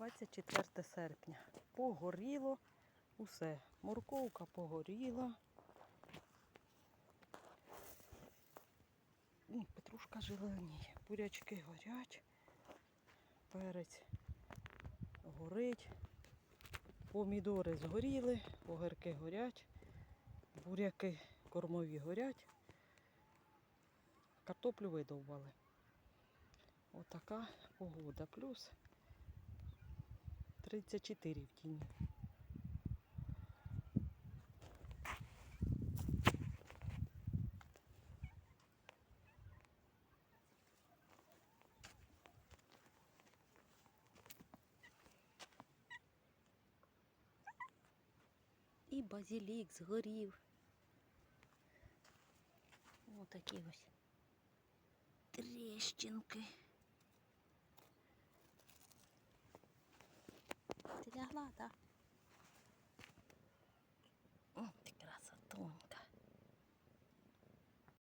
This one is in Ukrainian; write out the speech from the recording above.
24 серпня. Погоріло усе. Морковка погоріла. Петрушка зеленіє. Бурячки горять. Перець горить. Помідори згоріли, огірки горять, буряки кормові горять. Картоплю видовбали. Отака погода. Плюс 34 в тіні. І базилік згорів. Отакі ось тріщинки. 辣的。